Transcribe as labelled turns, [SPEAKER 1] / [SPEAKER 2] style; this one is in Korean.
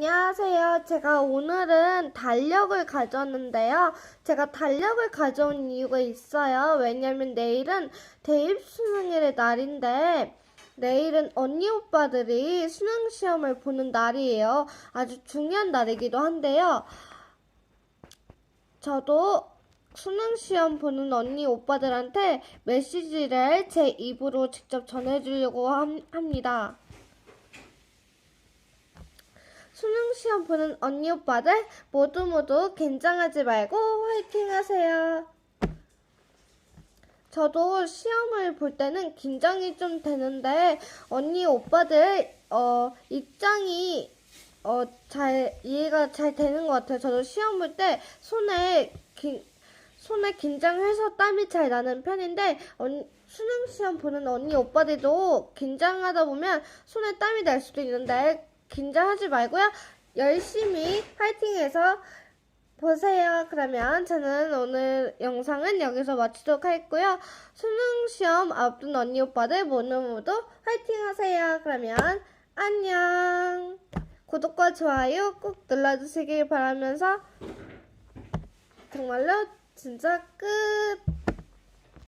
[SPEAKER 1] 안녕하세요. 제가 오늘은 달력을 가져왔는데요. 제가 달력을 가져온 이유가 있어요. 왜냐면 내일은 대입 수능일의 날인데, 내일은 언니 오빠들이 수능 시험을 보는 날이에요. 아주 중요한 날이기도 한데요. 저도 수능 시험 보는 언니 오빠들한테 메시지를 제 입으로 직접 전해주려고 함- 합니다. 수능 시험 보는 언니 오빠들 모두 모두 긴장하지 말고 화이팅 하세요. 저도 시험을 볼 때는 긴장이 좀 되는데 언니 오빠들 어 입장이 어 잘 이해가 잘 되는 것 같아요. 저도 시험 볼 때 손에 긴 손에 긴장해서 땀이 잘 나는 편인데 언, 수능 시험 보는 언니 오빠들도 긴장하다 보면 손에 땀이 날 수도 있는데 긴장하지 말고요. 열심히 파이팅해서 보세요. 그러면 저는 오늘 영상은 여기서 마치도록 하겠고요. 수능 시험 앞둔 언니 오빠들 모두 모두 파이팅 하세요. 그러면 안녕. 구독과 좋아요 꼭 눌러주시길 바라면서 정말로 진짜 끝.